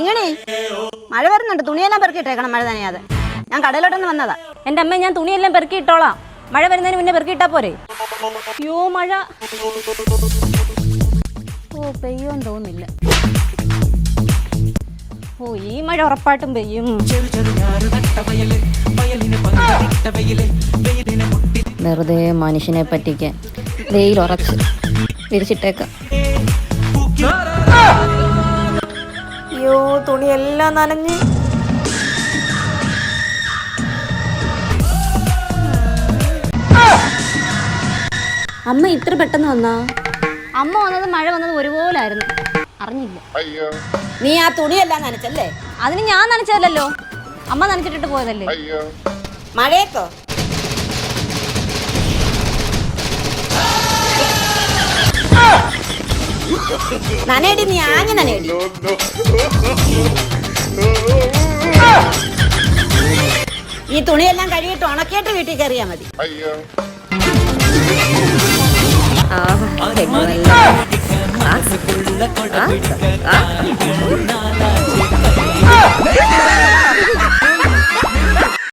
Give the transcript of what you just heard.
ഇങ്ങനെ? മഴ വരുന്നുണ്ട്. തുണിയെല്ലാം പെറുക്കിയിട്ടേക്കണം മഴ തന്നെയാതെ ഞാൻ കടയിലോട്ടൊന്ന് വന്നതാ. എന്റെ അമ്മ ഞാൻ തുണിയെല്ലാം പെറുക്കിയിട്ടോളാം. മഴ വരുന്നതിന് മുന്നേ പെറുക്കിയിട്ടാ പോരെ? അയ്യോ മഴ. ഓ പെയ്യോന്ന് തോന്നില്ല ഓ ഈ മഴ ഉറപ്പായിട്ടും പെയ്യും. വെറുതെ മനുഷ്യനെ പറ്റിക്കാൻ വെയിൽ ഉറച്ച് വിരിച്ചിട്ടേക്കാം. അയ്യോ തുണിയെല്ലാം നനഞ്ഞ്. അമ്മ ഇത്ര പെട്ടെന്ന് വന്നാ? അമ്മ വന്നത് മഴ വന്നത് ഒരുപോലായിരുന്നു. അറിഞ്ഞില്ല. അയ്യോ. നീ ആ തുണിയെല്ലാം നനച്ചല്ലേ? അതിന് ഞാൻ നനച്ചതല്ലോ അമ്മ നനച്ചിട്ടിട്ട് പോയതല്ലേ? മഴയൊക്കെ? മഴയത്തോ നനയടി നീ ആഞ്ഞു നനയടി. ഈ തുണിയെല്ലാം കഴുകിയിട്ട് ഉണക്കിയിട്ട് വീട്ടിൽ കയറിയാ മതി. ആ.